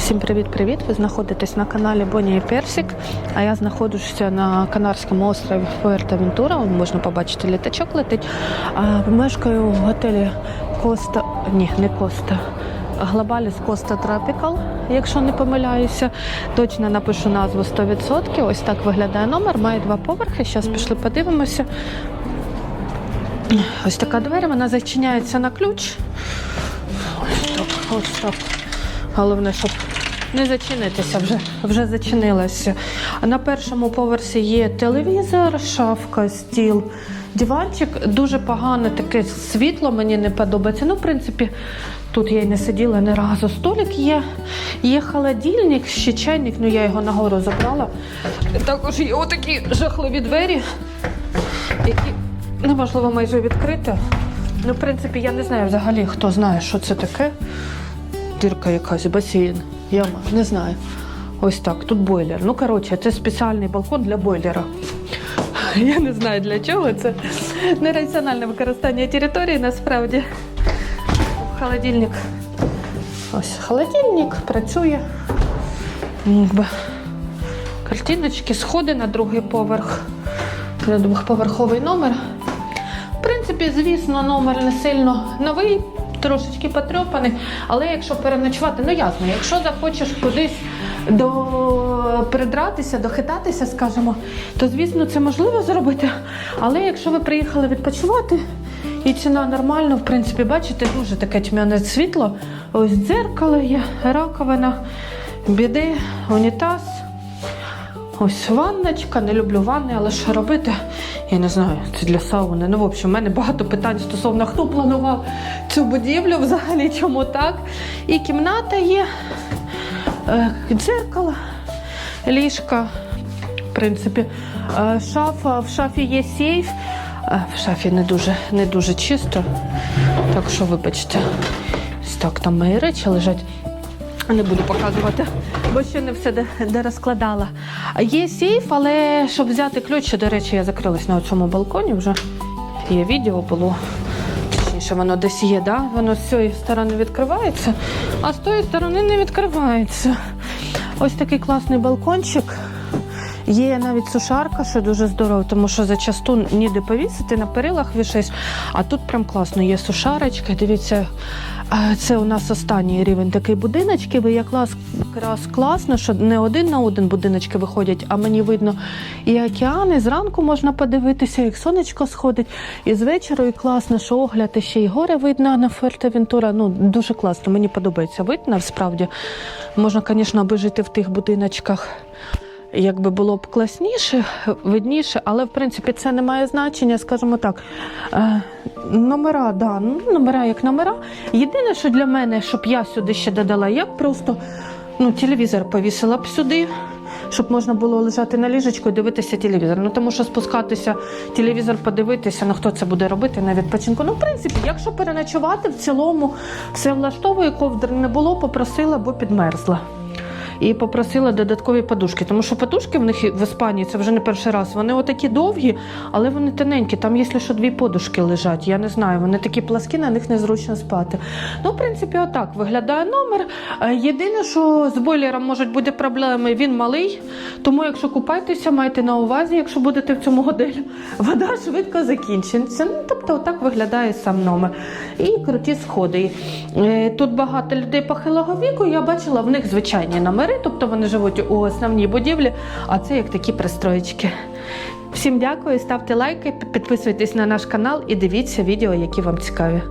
Всім привіт-привіт! Ви знаходитесь на каналі Боні і Персик. А я знаходжуся на Канарському острові Фуертавентура. Можна побачити літачок летить. Мешкаю в готелі Коста. Ні, не Коста. Глобаліс Коста Тропікал, якщо не помиляюся. Точно напишу назву 100%. Ось так виглядає номер. Має два поверхи. Зараз пішли подивимося. Ось така двері, вона зачиняється на ключ. Ось так, ось так. Головне, щоб не зачинитися, вже, вже зачинилася. На першому поверсі є телевізор, шафка, стіл, диванчик. Дуже погане таке світло, мені не подобається. Ну, в принципі, тут я й не сиділа ні разу. Столик є, є холодильник, ще чайник, ну я його нагору забрала. Також є отакі жахливі двері, які неможливо майже відкрити. Ну, в принципі, я не знаю взагалі, хто знає, що це таке. Дірка якась, басейн, яма, не знаю. Ось так, тут бойлер. Ну, коротше, це спеціальний балкон для бойлера. Я не знаю для чого. Це нераціональне використання території насправді. Холодильник. Ось холодильник працює. Картиночки, сходи на другий поверх. Двохповерховий номер. В принципі, звісно, номер не сильно новий, трошечки потрьопаний, але якщо переночувати, ну ясно, якщо захочеш кудись до придратися, дохитатися, скажімо, то звісно це можливо зробити. Але якщо ви приїхали відпочивати, і ціна нормальна, в принципі, бачите, дуже таке тьмяне світло. Ось дзеркало є, раковина, біди, унітаз. Ось ванночка, не люблю ванни, але що робити? Я не знаю, це для сауни. Ну, в общем, в мене багато питань стосовно хто планував цю будівлю, взагалі чому так. І кімната є, е, дзеркало, ліжка, в принципі, Е, шафа, в шафі є сейф. Е, В шафі не дуже, не дуже чисто. Так що, вибачте, ось так там мої речі лежать. Не буду показувати, бо ще не все де, де розкладала. Є сейф, але щоб взяти ключ, до речі, я закрилась на цьому балконі вже. Є відео було. Точніше, воно десь є, да? воно з цієї сторони відкривається, а з тої сторони не відкривається. Ось такий класний балкончик. Є навіть сушарка, що дуже здорово, тому що зачасту ніде повісити, на перилах вішаєш. А тут прям класно є сушарочка. Дивіться, це у нас останній рівень такий будиночки. Ви якраз класно, що не один на один будиночки виходять, а мені видно і океан, і зранку можна подивитися, як сонечко сходить, і з вечора, і класно, що огляд і ще й гори видно на Фертевентура. Ну, дуже класно, мені подобається вид, насправді. Можна, звісно, аби жити в тих будиночках. Якби було б класніше, видніше, але в принципі це не має значення, скажімо так. Е, номера, да, ну, номера як номера. Єдине, що для мене, щоб я сюди ще додала, я б просто ну, телевізор повісила б сюди, щоб можна було лежати на ліжечку і дивитися телевізор. Ну тому що спускатися, телевізор подивитися, ну хто це буде робити на відпочинку. Ну, в принципі, якщо переночувати, в цілому все влаштовує, ковдр не було, попросила, бо підмерзла і попросила додаткові подушки. Тому що подушки в них в Іспанії це вже не перший раз. Вони отакі довгі, але вони тоненькі. Там, якщо що, дві подушки лежать. Я не знаю, вони такі пласкі, на них незручно спати. Ну, в принципі, отак виглядає номер. Е, Єдине, що з бойлером можуть бути проблеми, він малий. Тому, якщо купаєтеся, майте на увазі, якщо будете в цьому годелі, вода швидко закінчиться. Ну, тобто, отак виглядає сам номер. І круті сходи. Е, Тут багато людей похилого віку. Я бачила в них звичайні номери, тобто вони живуть у основній будівлі, а це як такі пристроєчки. Всім дякую, ставте лайки, підписуйтесь на наш канал і дивіться відео, які вам цікаві.